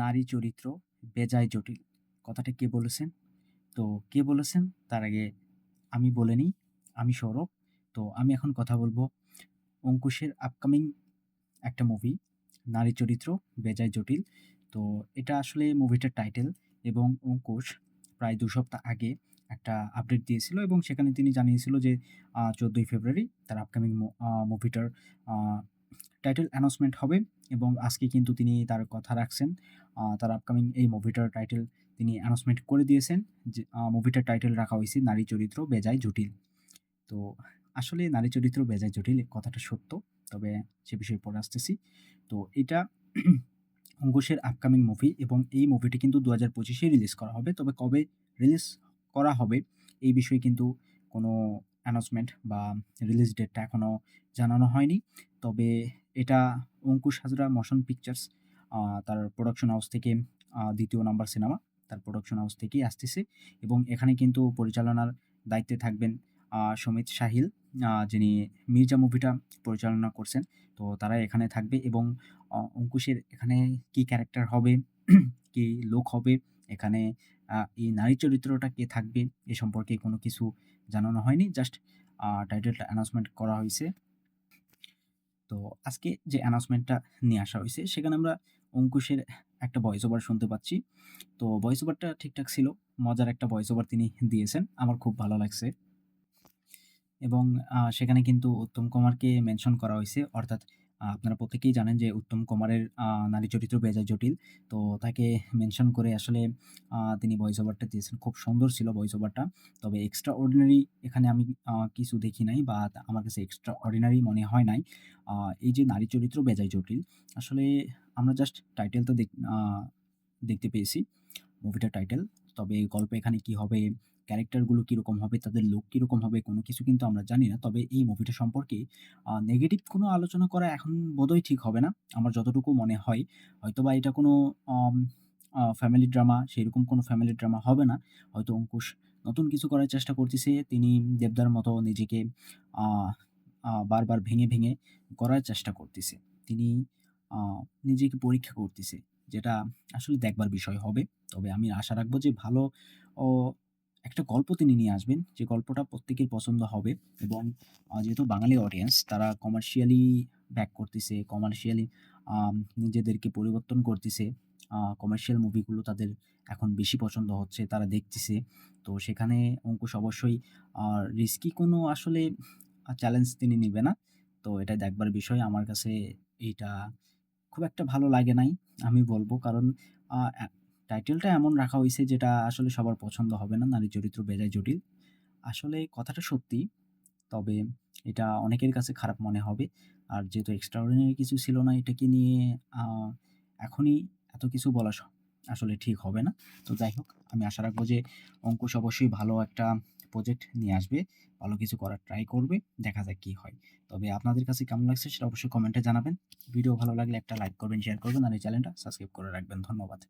নারী চরিত্র বেজায় জটিল। কথাটা কে বলেছেন? তো কে বলেছেন তার আগে আমি বলে নিই, আমি সৌরভ। তো আমি এখন কথা বলব অঙ্কুশের আপকামিং একটা মুভি নারী চরিত্র বেজায় জটিল। তো এটা আসলে মুভিটার টাইটেল এবং অঙ্কুশ প্রায় দু সপ্তাহ আগে একটা আপডেট দিয়েছিল এবং সেখানে তিনি জানিয়েছিল যে ১৪ই ফেব্রুয়ারি তার আপকামিং মুভিটার টাইটেল অ্যানাউন্সমেন্ট হবে এবং আজকে কিন্তু তিনি তার কথা রাখছেন। তার আপকামিং এই মুভিটার টাইটেল তিনি অ্যানাউন্সমেন্ট করে দিয়েছেন যে মুভিটার টাইটেল রাখা হয়েছে নারী চরিত্র বেজায় জটিল। তো আসলে নারী চরিত্র বেজায় জটিল কথাটা সত্য। তবে সে বিষয়ে পরে আসতেছি। তো এটা অঙ্কুশের আপকামিং মুভি এবং এই মুভিটি কিন্তু ২০২৫ এ রিলিজ করা হবে। তবে কবে রিলিজ করা হবে এই বিষয়ে কিন্তু কোনো অ্যানাউন্সমেন্ট বা রিলিজ ডেটটা এখনও জানানো হয়নি। তবে এটা অঙ্কুশ হাজরা মোশন পিকচার্স তার প্রোডাকশন হাউস থেকে দ্বিতীয় ২য় নাম্বার সিনেমা তার প্রোডাকশন হাউস থেকেই আসতেছে এবং এখানে কিন্তু পরিচালনার দায়িত্বে থাকবেন সমিত শাহিল যিনি মির্জা মুভিটা পরিচালনা করছেন। তো তারা এখানে থাকবে এবং অঙ্কুশের এখানে কি ক্যারেক্টার হবে, কি লোক হবে, এখানে এই নারী চরিত্রটা কে থাকবে এ সম্পর্কে কোনো কিছু জানানো হয়নি। জাস্ট টাইটেলটা অ্যানাউন্সমেন্ট করা হয়েছে তো আজকে যে অ্যানাউন্সমেন্টটা নিয়ে আসা হয়েছে, সেখানে আমরা অঙ্কুশের একটা ভয়েস ওভার শুনতে পাচ্ছি। তো ভয়েস ওভারটা ঠিকঠাক ছিল। মজার একটা ভয়েস ওভার তিনি দিয়েছেন। আমার খুব ভালো লাগছে। এবং সেখানে কিন্তু উত্তম কুমারকে মেনশন করা হয়েছে, অর্থাৎ আপনারা প্রত্যেকেই জানেন যে উত্তম কুমারের নারী চরিত্র বেজায় জটিল। তো তাকে মেনশন করে আসলে তিনি ভয়েস ওভারটা দিয়েছেন। খুব সুন্দর ছিল ভয়েস ওভারটা। তবে এক্সট্রা অর্ডিনারি এখানে আমি কিছু দেখি নাই বা আমার কাছে এক্সট্রা অর্ডিনারি মনে হয় নাই। এই যে নারী চরিত্র বেজায় জটিল। আসলে আমরা জাস্ট টাইটেলটা দেখ আ দেখতে পেয়েছি। মুভিটার টাইটেল। তবে গল্প এখানে কি হবে, ক্যারেক্টারগুলো কীরকম হবে, তাদের লুক কীরকম হবে কোনো কিছু কিন্তু আমরা জানি না। তবে এই মুভিটা সম্পর্কে নেগেটিভ কোনো আলোচনা করা এখন বোধহয় ঠিক হবে না। আমার যতটুকু মনে হয়। হয়তোবা এটা কোনো ফ্যামিলি ড্রামা সেরকম কোনো ফ্যামিলি ড্রামা হবে না। হয়তো অঙ্কুশ নতুন কিছু করার চেষ্টা করতেছে। তিনি দেবদার মতো নিজেকে বারবার ভেঙে, ভেঙে করার চেষ্টা করতেছে। তিনি নিজেকে পরীক্ষা করতেছে। যেটা আসলে দেখবার বিষয় হবে। তবে আমি আশা রাখব যে ভালো ও একটা গল্প তিনি নিয়ে আসবেন। যে গল্পটা প্রত্যেকের পছন্দ হবে এবং যেহেতু বাঙালি অডিয়েন্স তারা কমার্শিয়ালি ব্যাক করতেছে, কমার্শিয়ালি নিজেদেরকে পরিবর্তন করতেছে। কমার্শিয়াল মুভিগুলো তাদের এখন বেশি পছন্দ হচ্ছে। তারা দেখতেছে। তো সেখানে অঙ্কুশ অবশ্যই আ রিস্কি কোনো আসলে চ্যালেঞ্জ তিনি নেবে না। তো এটা দেখবার বিষয়। আমার কাছে এইটা খুব একটা ভালো লাগে নাই আমি বলব। কারণ টাইটেলটা এমন রাখা হইছে যেটা আসলে সবার পছন্দ হবে না। নারী চরিত্র বেজায় জটিল। আসলে কথাটা সত্যি। তবে এটা অনেকের কাছে খারাপ মনে হবে। আর যেহেতু এক্সট্রা অর্ডিনারি কিছু ছিল না এটাকে নিয়ে এখনই এত কিছু বলা আসলে ঠিক হবে না। তো যাই হোক আমি আশা রাখব যে অঙ্কুশ অবশ্যই ভালো একটা প্রজেক্ট নিয়ে আসবে। ভালো কিছু করার ট্রাই করবে। দেখা যাক কি হয়। তবে আপনাদের কাছে কেমন লাগছে সেটা অবশ্যই কমেন্টে জানাবেন। ভিডিও ভালো লাগলে একটা লাইক করবেন, শেয়ার করবেন আর এই চ্যানেলটা সাবস্ক্রাইব করে রাখবেন। ধন্যবাদ।